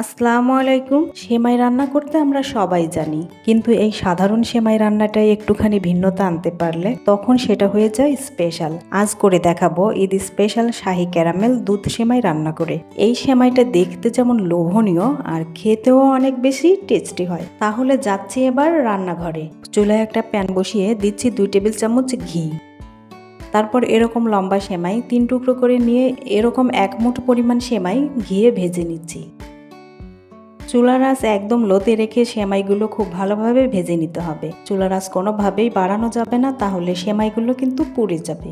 আসসালামু আলাইকুম। সেমাই রান্না করতে আমরা সবাই জানি, কিন্তু এই সাধারণ সেমাই রান্নাটাই একটুখানি ভিন্নতা আনতে পারলে তখন সেটা হয়ে যায় স্পেশাল আজ করে দেখাবো ঈদ স্পেশাল শাহি ক্যারামেল দুধ সেমাই রান্না করে। এই সেমাইটা দেখতে যেমন লোভনীয় আর খেতেও অনেক বেশি টেস্টি হয়। তাহলে যাচ্ছি এবার রান্নাঘরে। চুলায় একটা প্যান বসিয়ে দিচ্ছি দুই টেবিল চামচ ঘি। তারপর এরকম লম্বা সেমাই তিন টুকরো করে নিয়ে এরকম এক মুঠ পরিমাণ সেমাই ঘিয়ে ভেজে নিচ্ছি। চুলার আঁচ একদম লোতে রেখে সেমাইগুলো খুব ভালোভাবে ভেজে নিতে হবে। চুলার আঁচ কোনোভাবেই বাড়ানো যাবে না, তাহলে সেমাইগুলো কিন্তু পুড়ে যাবে।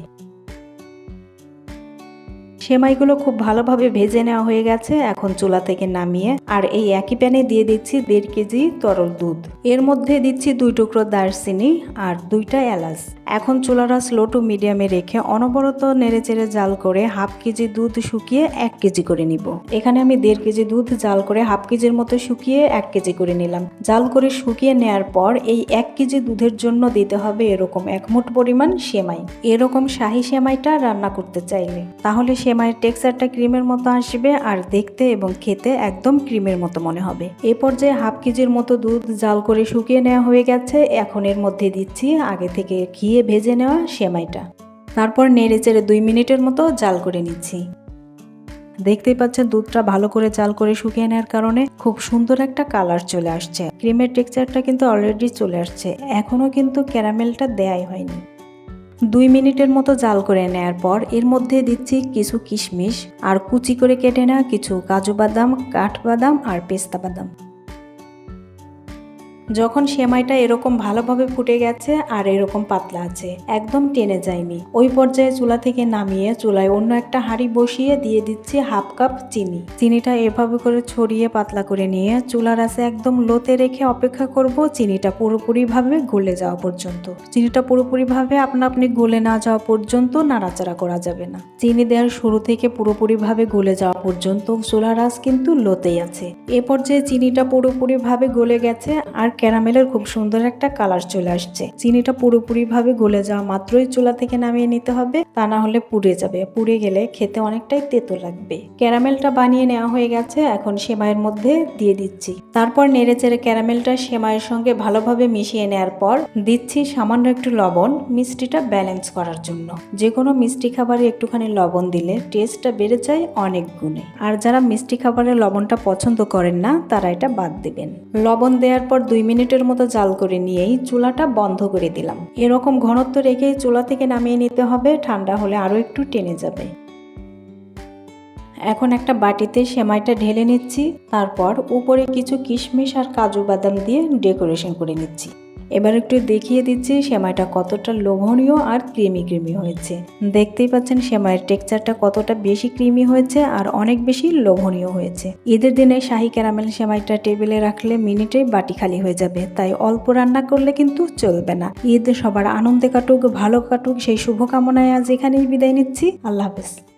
সেমাইগুলো খুব ভালোভাবে ভেজে নেওয়া হয়ে গেছে। এখন চুলা থেকে নামিয়ে আর এই একই প্যানে দিয়ে দিচ্ছি দেড় কেজি তরল দুধ। এর মধ্যে দিচ্ছি দুই টুকরো দারচিনি আর দুইটা এলাচ। এখন চুলারা স্লো টু মিডিয়ামে রেখে অনবরত নেড়েচেড়ে জাল করে হাফ কেজি দুধ শুকিয়ে এক কেজি করে নিব। এখানে আমি দেড় কেজি দুধ জাল করে হাফ কেজির মতো শুকিয়ে এক কেজি করে নিলাম। জাল করে শুকিয়ে নেয়ার পর এই এক কেজি দুধের জন্য দিতে হবে এরকম এক মুঠ পরিমাণ সেমাই। এরকম শাহি সেমাইটা রান্না করতে চাইলে। তাহলে সেমাইয়ের টেক্সচারটা ক্রিমের মতো আসবে আর দেখতে এবং খেতে একদম ক্রিমের মতো মনে হবে। এ পর্যায়ে হাফ কেজির মতো দুধ জাল করে শুকিয়ে নেওয়া হয়ে গেছে। এখন এর মধ্যে দিচ্ছি আগে থেকে ঘিয়ে ভেজে নেওয়া সেমাইটা। তারপর নেড়ে চেড়ে দুই মিনিটের মতো জাল করে নিচ্ছি। দেখতেই পাচ্ছেন দুধটা ভালো করে জাল করে শুকিয়ে নেওয়ার কারণে খুব সুন্দর একটা কালার চলে আসছে। ক্রিমের টেক্সচারটা কিন্তু অলরেডি চলে আসছে। এখনও কিন্তু ক্যারামেলটা দেয়াই হয়নি। দুই মিনিটের মতো জাল করে নেয়ার পর এর মধ্যে দিচ্ছি কিছু কিশমিশ আর কুচি করে কেটে নেওয়া কিছু কাজু বাদাম কাঠবাদাম আর পেস্তা বাদাম। যখন সেমাইটা এরকম ভালোভাবে ফুটে গেছে আর এরকম পাতলা আছে, একদম টেনে যায়নি। ওই পর্যায়ে চুলা থেকে নামিয়ে চুলায় অন্য একটা হাঁড়ি বসিয়ে দিয়ে দিচ্ছি হাফ কাপ চিনি। চিনিটা এভাবে করে ছড়িয়ে পাতলা করে নিয়ে চুলার আছে একদম লোতে রেখে অপেক্ষা করব চিনিটা পুরোপুরিভাবে গলে যাওয়া পর্যন্ত। চিনিটা পুরোপুরিভাবে আপনা আপনি গলে না যাওয়া পর্যন্ত নাড়াচাড়া করা যাবে না। চিনি দেওয়ার শুরু থেকে পুরোপুরিভাবে গলে যাওয়া পর্যন্ত চুলার আঁচ কিন্তু লোতেই আছে। এ পর্যায়ে চিনিটা পুরোপুরিভাবে গলে গেছে আর ক্যারামেলের খুব সুন্দর একটা কালার চলে আসছে। চিনিটা পুরোপুরিভাবে গলে যাওয়া মাত্রই চুলা থেকে নামিয়ে নিতে হবে, তা না হলে পুড়ে যাবে। পুড়ে গেলে খেতে অনেকটাই তেতো লাগবে। ক্যারামেলটা বানিয়ে নেওয়া হয়ে গেছে, এখন সেমাইয়ের মধ্যে দিয়ে দিচ্ছি। তারপর নেড়ে চেড়ে ক্যারামেলটা সেমাইয়ের সঙ্গে ভালোভাবে মিশিয়ে নেওয়ার পর দিচ্ছি সামান্য একটু লবণ, মিষ্টিটা ব্যালেন্স করার জন্য। যে কোনো মিষ্টি খাবারে একটুখানি লবণ দিলে টেস্টটা বেড়ে যায় অনেক গুণে। আর যারা মিষ্টি খাবারে লবণটা পছন্দ করেন না, তারা এটা বাদ দিবেন। লবণ দেওয়ার পর দুই মিনিটের মতো জাল করে নিয়েই চুলাটা বন্ধ করে দিলাম। এরকম ঘনত্ব রেখেই চুলা থেকে নামিয়ে নিতে হবে, ঠান্ডা হলে আরও একটু টেনে যাবে। এখন একটা বাটিতে সেমাইটা ঢেলে নিচ্ছি, তারপর উপরে কিছু কিশমিশ আর কাজু বাদাম দিয়ে ডেকোরেশন করে নিচ্ছি। এবার একটু দেখিয়ে দিচ্ছি সেমাইটা কতটা লোভনীয় আর ক্রিমি ক্রিমি হয়েছে। দেখতেই পাচ্ছেন সেমাইয়ের টেক্সচারটা কতটা বেশি ক্রিমি হয়েছে আর অনেক বেশি লোভনীয় হয়েছে। ঈদের দিনে শাহি ক্যারামেল সেমাইটা টেবিলে রাখলে মিনিটে বাটি খালি হয়ে যাবে, তাই অল্প রান্না করলে কিন্তু চলবে না। ঈদ সবার আনন্দে কাটুক, ভালো কাটুক, সেই শুভকামনায় আজ এখানেই বিদায় নিচ্ছি। আল্লাহ হাফেজ।